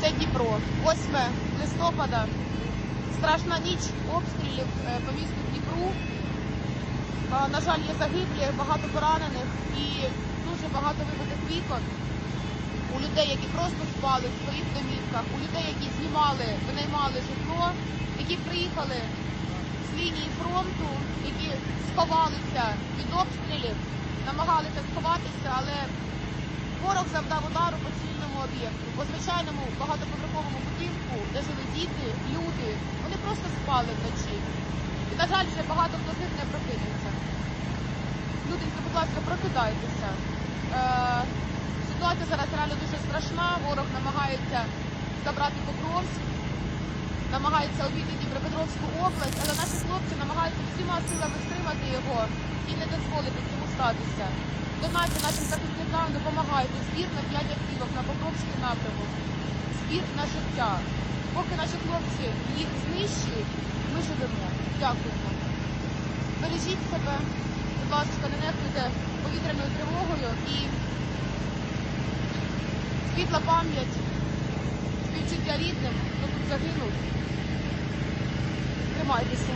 Це Дніпро. 8 листопада. Страшна ніч обстрілів е, по місту Дніпру. На жаль, є загиблі, багато поранених і дуже багато вибитих вікон. У людей, які просто спали в своїх домівках, у людей, які знімали, винаймали житло, які приїхали з лінії фронту, які сховалися від обстрілів, намагалися сховатися, але ворог завдав удару по цивільному об'єкту, по звичайному багатоповерховому будинку, де жили діти, люди. Вони просто спали вночі. І, на жаль, вже багато хто з них не прокинеться. Люди, будь ласка, прокидайтеся. Е, ситуація зараз реально дуже страшна. Ворог намагається забрати Покровськ, намагається обійти Дніпропетровську область, але наші хлопці намагаються всіма силами стримати його і не дозволити цьому статися. Донайте нашим захисникам, допомагайте. Збір на 5 автівок на Покровський напрямок. Збір на життя. Поки наші хлопці їх знищують, ми живемо. Дякуємо. Бережіть себе, будь ласка, не нехтуйте повітряною тривогою і світла пам'ять, співчуття рідним, хто тут загинув. Тримайтеся.